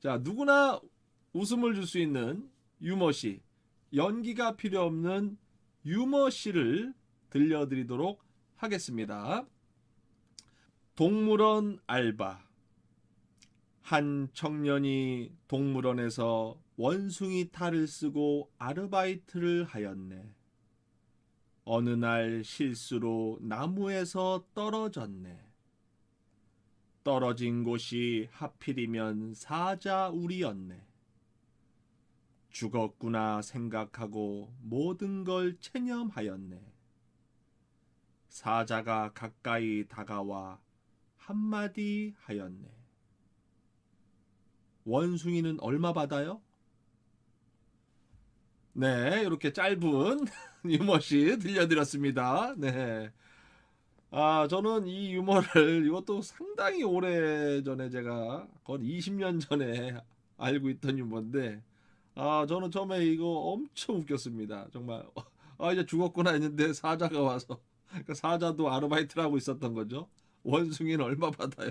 자, 누구나 웃음을 줄 수 있는 유머시, 연기가 필요 없는 유머시를 들려드리도록 하겠습니다. 동물원 알바. 한 청년이 동물원에서 원숭이 탈을 쓰고 아르바이트를 하였네. 어느 날 실수로 나무에서 떨어졌네. 떨어진 곳이 하필이면 사자울이었네. 죽었구나 생각하고 모든 걸 체념하였네. 사자가 가까이 다가와 한마디 하였네. 원숭이는 얼마 받아요? 네, 이렇게 짧은 유머시 들려드렸습니다. 네. 아, 저는 이 유머를 이것도 상당히 오래 전에 제가 거의 20년 전에 알고 있던 유머인데, 아, 저는 처음에 이거 엄청 웃겼습니다. 정말, 아, 이제 죽었구나 했는데 사자가 와서, 그 사자도 아르바이트를 하고 있었던 거죠. 원숭이는 얼마 받아요?